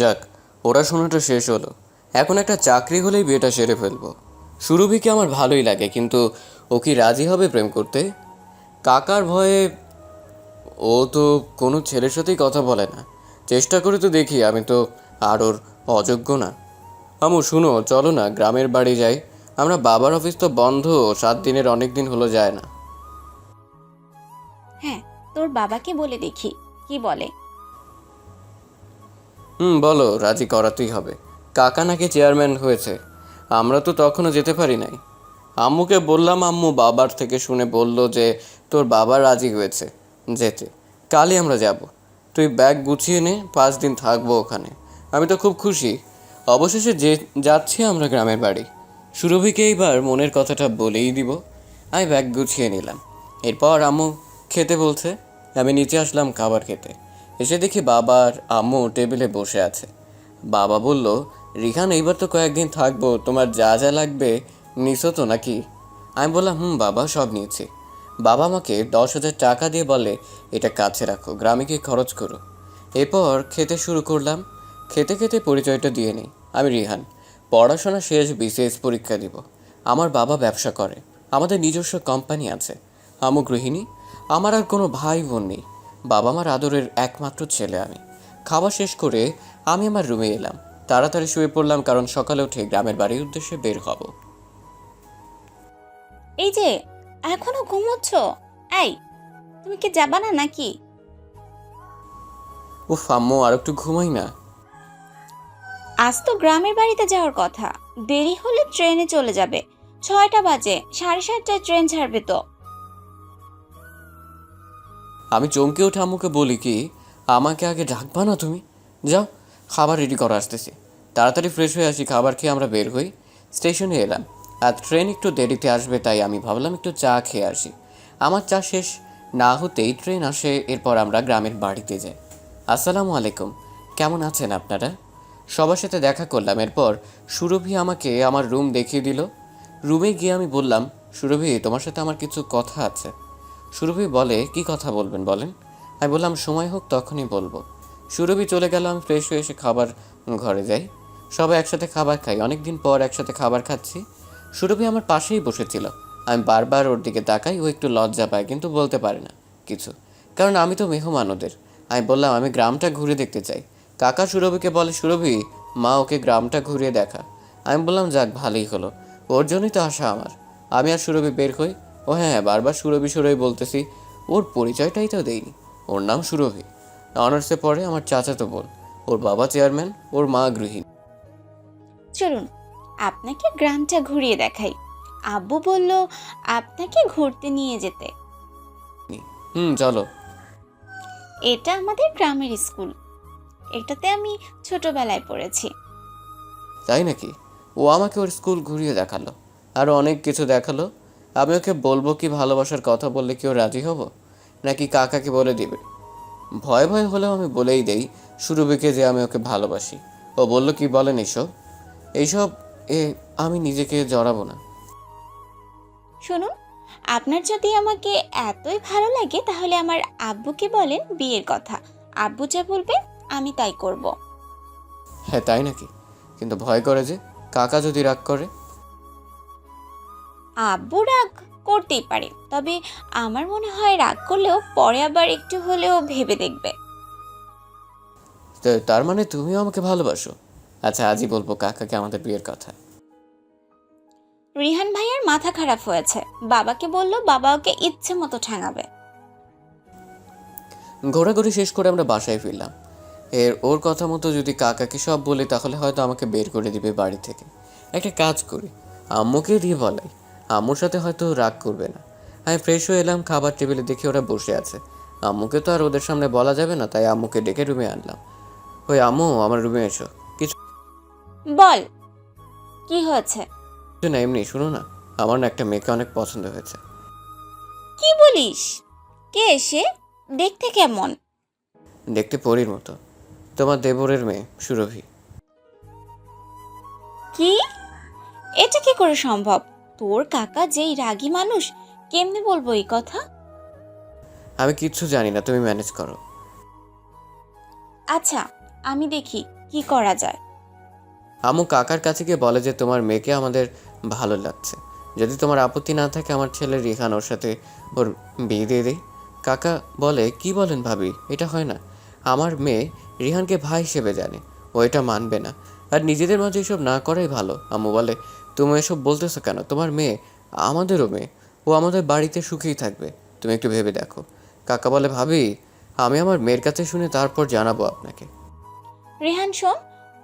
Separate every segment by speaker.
Speaker 1: যাক পড়াশোনাটা শেষ হলো। এখন একটা চাকরি হলেই বিয়েটা সেরে ফেলব। সুরভিকে আমার ভালোই লাগে, কিন্তু ও কি রাজি হবে প্রেম করতে? কাকার ভয়ে ও তো কোনো ছেলের সাথেই কথা বলে না। চেষ্টা করে তো দেখি, আমি তো আর ওর অযোগ্য না। আমু, শুনো, চলো না, গ্রামের বাড়ি যাই। আমরা বাবার অফিস তো বন্ধ, সাত দিনের অনেক দিন হলো যায় না।
Speaker 2: হ্যাঁ তোর বাবাকে বলে দেখি, কি বলে।
Speaker 1: হুম, বলো, রাজি করাতেই হবে। কাকা নাকি চেয়ারম্যান হয়েছে। আমরা তো তখনও যেতে পারি নাই। আম্মুকে বললাম, আম্মু বাবার থেকে শুনে বলল যে, তোর বাবা রাজি হয়েছে, যেতে। কালই আমরা যাব। তুই ব্যাগ গুছিয়ে নে, পাঁচ দিন থাকব ওখানে। আমি তো খুব খুশি। অবশেষে যে, যাচ্ছি আমরা গ্রামের বাড়ি। সুরভিকে এইবার মনের কথাটা বলেই দিব। আমি ব্যাগ গুছিয়ে নিলাম। এরপর আম্মু খেতে বলছে, আমি নিচে আসলাম খাবার খেতে। এসে দেখি বাবার আম্মু টেবিলে বসে আছে। বাবা বলল, রিহান, এইবার তো কয়েকদিন থাকব, তোমার যা যা লাগবে নিছো তো নাকি? আমি বললাম, হুম, বাবা, সব নিয়েছি। বাবা আমাকে দশ হাজার টাকা দিয়ে বলে, এটা কাছে রাখো, গ্রামে গিয়ে খরচ করো। এরপর খেতে শুরু করলাম। খেতে খেতে পরিচয়টা দিয়ে নিই। আমি রিহান, পড়াশোনা শেষ, বিসিএস পরীক্ষা দিব। আমার বাবা ব্যবসা করে। আমাদের নিজস্ব কোম্পানি আছে। আমু গৃহিণী। আমার আর কোনো ভাই বোন নেই। বাবা মার আদরের একমাত্র ছেলে আমি। খাওয়া শেষ করে আমি আমার রুমে এলাম। তাড়াতাড়ি শুয়ে পড়লাম কারণ সকালে উঠে গ্রামের বাড়ির উদ্দেশ্যে বের হব।
Speaker 2: এই যে এখনও ঘুমোচ্ছ? এই তুমি কি যাবা না নাকি?
Speaker 1: উফ আম্মু আর একটু ঘুমাই না।
Speaker 2: আজ তো গ্রামের বাড়িতে যাওয়ার কথা। দেরি হলে ট্রেনে চলে যাবে। ছয়টা বাজে সাড়ে সাতটায় ট্রেন ছাড়বে তো।
Speaker 1: আমি চমকে উঠে আম্মুকে বলি কি, আমাকে আগে ডাকবা না তুমি? যাও, খাবার রেডি করা আসতেছি। তাড়াতাড়ি ফ্রেশ হয়ে আসি, খাবার খেয়ে আমরা বের হই। স্টেশনে এলাম। আর ট্রেন একটু দেরিতে আসবে, তাই আমি ভাবলাম একটু চা খেয়ে আসি। আমার চা শেষ, না হতেই ট্রেন আসে, এরপর আমরা গ্রামের বাড়িতে যাই। আসসালামু আলাইকুম, কেমন আছেন আপনারা? সবার সাথে দেখা করলাম, এরপর সুরভি আমাকে আমার রুম দেখিয়ে দিল। রুমে গিয়ে আমি বললাম, সুরভি, তোমার সাথে আমার কিছু কথা আছে। সুরভি বলে, কি কথা বলবেন বলেন? আমি বললাম, সময় হোক, তখনই বলব। সুরভি চলে গেল, আমি ফ্রেশ হয়ে এসে খাবার ঘরে যাই। সবাই একসাথে খাবার খাই। অনেক দিন পর একসাথে খাবার খাচ্ছি। সুরভি আমার পাশেই বসেছিল। আমি বারবার ওর দিকে তাকাই, ও একটু লজ্জা পায়, কিন্তু বলতে পারে না কিছু। কারণ আমি তো মেহমান ওদের। আমি বললাম, আমি গ্রামটা ঘুরে দেখতে চাই। কাকা সুরভিকে বলে, সুরভি, মা ওকে গ্রামটা ঘুরিয়ে দেখা। আমি বললাম, যাক, ভালোই হলো। ওর জন্যই তো আসা আমার। আমি আর সুরভি বের হই। ও হ্যাঁ হ্যাঁ বারবার সুরভি সুরভি বলতেছি। ওর পরিচয়টাই তো দেইনি। ওর নাম সুরভি। অনার্সে পড়ে আমার চাচাতো বোন। ওর বাবা চেয়ারম্যান ওর মা গৃহিণী।
Speaker 2: চলুন আপনাকে গ্রামটা ঘুরিয়ে দেখাই। আব্বু বলল আপনাকে ঘুরতে নিয়ে যেতে।
Speaker 1: হুম চলো।
Speaker 2: এটা আমাদের গ্রামের স্কুল। এটাতে আমি ছোটবেলায় পড়েছি।
Speaker 1: তাই নাকি? ও আমাকে ওর স্কুল ঘুরিয়ে দেখাল। আরও অনেক কিছু দেখাল। আমি ওকে বলব কি ভালোবাসার কথা বললে কি ও রাজি হব? নাকি কাকাকে বলে দিবে? ভয় ভয় হলেও আমি বলেই দেই সুরভিকে যে আমি ওকে ভালোবাসি। ও বলল কি বলেন এইসব এইসব এ আমি নিজেকে জড়াবো না।
Speaker 2: শুনুন আপনার যদি আমাকে এতই ভালো লাগে তাহলে আমার আব্বুকে বলেন বিয়ের কথা। আব্বু যা বলবে আমি তাই করব।
Speaker 1: হ্যাঁ তাই নাকি? কিন্তু ভয় করে যে কাকা যদি রাগ করে
Speaker 2: আব্বু রাগ করতেই পারে। তবে আমার মনে হয় রাগ করলেও পরে আবার একটু হলেও ভেবে দেখবে।
Speaker 1: তো তার মানে তুমিও আমাকে ভালোবাসো? আচ্ছা আজই বলব কাকাকে আমাদের বিয়ের কথা।
Speaker 2: রিহান ভাইয়ার মাথা খারাপ হয়েছে। বাবাকে বলল বাবা ওকে ইচ্ছে মতো ঠ্যাঙাবে
Speaker 1: ঘোরাঘুরি শেষ করে আমরা বাসায় ফিরলাম। এর ওর কথা মতো যদি কাকাকে সব বলি তাহলে হয়তো আমাকে বের করে দিবে বাড়ি থেকে। একটা কাজ করি। আম্মুকে দিয়ে বলাই। আম্মুর সাথে হয়তো রাগ করবে না। আমি ফ্রেশ হয়ে এলাম খাবার টেবিলে দেখে ওরা বসে আছে। আম্মুকে তো আর ওদের সামনে বলা যাবে না তাই আম্মুকে ডেকে রুমে আনলাম। ওই আম্মু আমার রুমে এসো। কিছু
Speaker 2: বল কি হয়েছে?
Speaker 1: কিছু না এমনি শুনো না। আমার না একটা মেয়েকে অনেক পছন্দ হয়েছে।
Speaker 2: কি বলিস? কে এসে দেখতে কেমন?
Speaker 1: দেখতে পরীর মতো। তোমার দেবরের মেয়ে সুরভি।
Speaker 2: কি? এটা কি করে সম্ভব? তোর কাকা যেই রাগী মানুষ কেমনে বলব এই কথা?
Speaker 1: আমি কিচ্ছু জানি না তুমি ম্যানেজ করো।
Speaker 2: আচ্ছা আমি দেখি কি করা যায়।
Speaker 1: আমু কাকার কাছে গিয়ে বলে যে তোমার মেয়েকে আমাদের ভালো লাগছে। যদি তোমার আপত্তি না থাকে আমার ছেলে রিহান ওর সাথে ওর বিয়ে দিয়ে দেই। কাকা বলে কি বলেন ভাবি? এটা হয় না। আমার মেয়ে রিহানকে ভাই হিসেবে জানে। ও এটা মানবে না। আর নিজেদের মাঝে এসব না করাই ভালো। আম্মু বলে তুমি এসব বলতেছো কেন? তোমার মেয়ে আমাদেরও মেয়ে। ও আমাদের বাড়িতে সুখেই থাকবে। তুমি একটু ভেবে দেখো। কাকা বলে ভাবি আমি আমার মেয়ের কাছে শুনে তারপর জানাব আপনাকে।
Speaker 2: রেহান শোন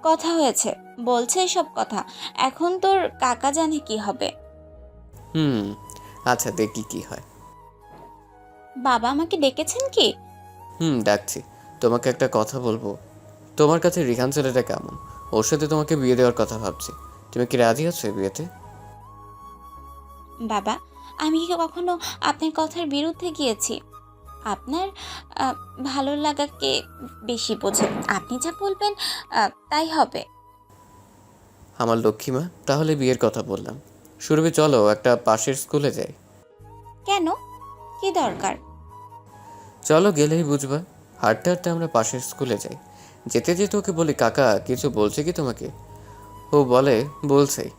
Speaker 2: কথা হয়েছে। বলছে এসব কথা। এখন তোর কাকা জানে কি হবে।
Speaker 1: হুম আচ্ছা দেখি কি হয়।
Speaker 2: বাবা আমাকে ডেকেছেন কি?
Speaker 1: হুম ডাকছি। তোমাকে একটা কথা বলব। তোমার কাছে রিহান ছেলেটা কেমন? ওর সাথে তোমাকে বিয়ে দেওয়ার কথা ভাবছি। তুমি কি রাজি আছো এই বিয়েতে?
Speaker 2: বাবা আমি কি কখনো আপনার কথার বিরুদ্ধে গিয়েছি? আপনার আহ, ভালো লাগাকে বেশি বোঝেন। আপনি যা বলবেন আহ, তাই হবে।
Speaker 1: আমার লক্ষ্মীমা তাহলে বিয়ের কথা বললাম। সুরভি চলো একটা পাশের স্কুলে যাই।
Speaker 2: কেন? কি দরকার?
Speaker 1: চলো গেলেই বুঝবা। হাঁটতে হাঁটতে আমরা পাশের স্কুলে যাই। যেতে যেতে ওকে বলি কাকা কিছু বলছে কি তোমাকে? ও বলে বলছেই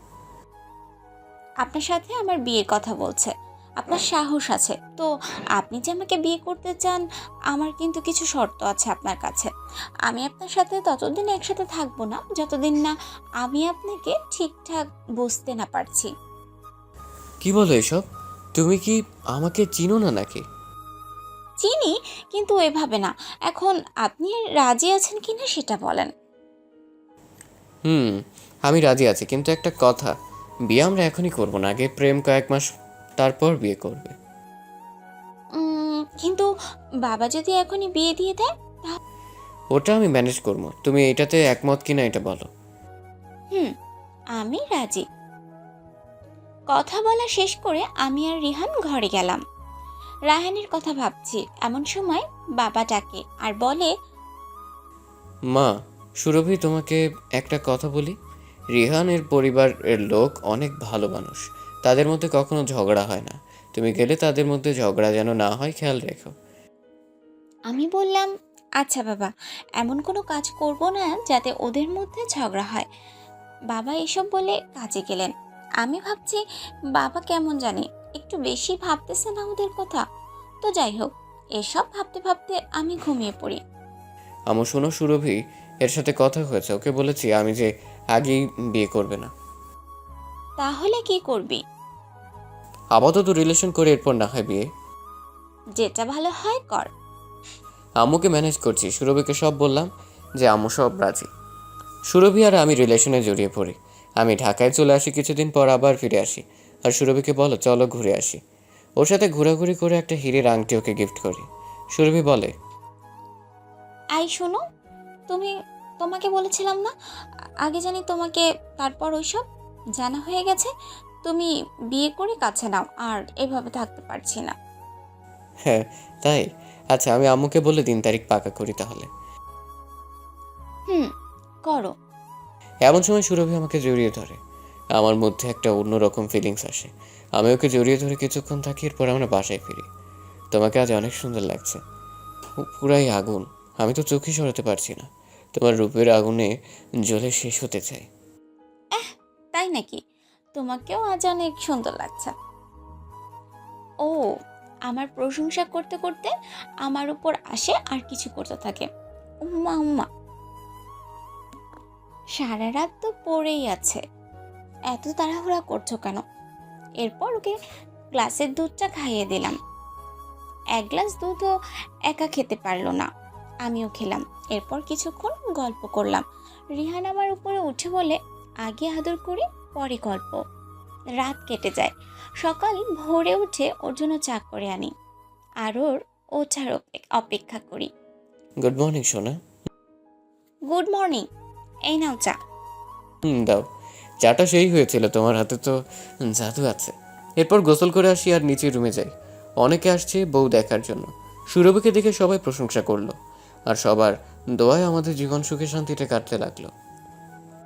Speaker 2: আপনার সাথে আমার বিয়ের কথা বলছে। আপনার সাহস আছে। তো আপনি যে আমাকে বিয়ে করতে চান আমার কিন্তু কিছু শর্ত আছে আপনার কাছে। আমি আপনার সাথে ততদিন একসাথে থাকব না যতদিন না আমি আপনাকে ঠিকঠাক বুঝতে না পারছি।
Speaker 1: কি বলো এসব? তুমি কি আমাকে চিনো না নাকি?
Speaker 2: চিনি কিন্তু এভাবে না। এখন আপনি রাজি আছেন কিনা সেটা বলেন।
Speaker 1: হুম আমি রাজি আছি কিন্তু একটা কথা বিয়ে আমরা এখনই করব না আগে প্রেম কয়েক মাস তারপর বিয়ে করবে।
Speaker 2: উম, কিন্তু বাবা যদি এখনই বিয়ে দিয়ে দেয়
Speaker 1: ওটা আমি ম্যানেজ করব তুমি এটাতে একমত কিনা এটা বলো।
Speaker 2: হুম আমি রাজি। কথা বলা শেষ করে আমি আর রিহান ঘরে গেলাম। রাহানের কথা ভাবছি এমন সময় বাবা ডাকে আর বলে
Speaker 1: মা সুরভি তোমাকে একটা কথা বলি? রিহানের পরিবারের লোক অনেক ভালো মানুষ। তাদের মধ্যে কখনো ঝগড়া হয় না। তুমি গেলে তাদের মধ্যে ঝগড়া যেন না হয় খেয়াল রেখো।
Speaker 2: আমি বললাম আচ্ছা বাবা এমন কোনো কাজ করব না যাতে ওদের মধ্যে ঝগড়া হয়। বাবা এসব বলে কাজে গেলেন। আমি ভাবছি বাবা কেমন জানে? একটু বেশি ভাবতেছে না ওদের কথা? তো যাই হোক এসব ভাবতে ভাবতে আমি ঘুমিয়ে পড়ি।
Speaker 1: আমার শোনো সুরভি এর সাথে কথা হয়েছে। ওকে বলেছি আমি যে আগেই বিয়ে করবে না।
Speaker 2: তাহলে কি করবি?
Speaker 1: আপাতত রিলেশন করে এরপর না হয় বিয়ে।
Speaker 2: যেটা ভালো হয় কর।
Speaker 1: আম্মুকে ম্যানেজ করছি সুরভিকে সব বললাম যে আম্মু সব রাজি। সুরভি আর আমি রিলেশনে জড়িয়ে পড়ি। আমি ঢাকায় চলে আসি কিছুদিন পর আবার ফিরে আসি। আর সুরভিকে বলো চলো ঘুরে আসি। ওর সাথে ঘোরাঘুরি করে একটা হিরের আংটি ওকে গিফট করি। সুরভি বলে
Speaker 2: আই শোনো তুমি তোমাকে বলেছিলাম না? আগে জানি তোমাকে তারপর ওইসব? জানা হয়ে গেছে তুমি বিয়ে করে কাছে নাও আর এভাবে থাকতে পারছি না।
Speaker 1: হ্যাঁ তাই? আচ্ছা আমি আম্মুকে বলে দিন তারিখ পাকা করি তাহলে।
Speaker 2: হুম করো।
Speaker 1: এমন সময় সুরভি আমাকে জড়িয়ে ধরে। আমার মধ্যে একটা অন্যরকম ফিলিংস আসে। আমি ওকে জড়িয়ে ধরে কিছুক্ষণ থাকি এরপর আমরা বাসায় ফিরি। তোমাকে আজ অনেক সুন্দর লাগছে। পুরাই আগুন। আমি তো চোখই সরাতে পারছি না। তোমার রূপের আগুনে জ্বলে শেষ হতে চাই।
Speaker 2: তাই নাকি? তোমাকেও আজ অনেক সুন্দর লাগছে। ও, আমার প্রশংসা করতে করতে আমার উপর আসে আর কিছু করতে থাকে। উম্মা উম্মা। সারা রাত তো পড়েই আছে। এত তাড়াহুড়া করছ কেন? এরপর ওকে গ্লাসের দুধটা খাইয়ে দিলাম। এক গ্লাস দুধও একা খেতে পারল না। আমিও খেলাম। এরপর কিছুক্ষণ গল্প করলাম। রিহান আমার উপরে উঠে বলে আগে আদর করি পরে গল্প। রাত কেটে যায়। সকাল ভোরে উঠে ওর জন্য চা করে আনি। আর ওর ওঠার অপে- অপেক্ষা করি।
Speaker 1: গুড মর্নিং সোনা।
Speaker 2: গুড মর্নিং এই নাও চা।
Speaker 1: হুম দাও। চাটা সেই হয়েছিল তোমার হাতে তো জাদু আছে। এরপর গোসল করে আসি আর নিচে রুমে যাই। অনেকে আসছে বউ দেখার জন্য। সুরভিকে দেখে সবাই প্রশংসা করল। আর সবার দোয়ায় আমাদের জীবন সুখে শান্তিতে কাটতে লাগল।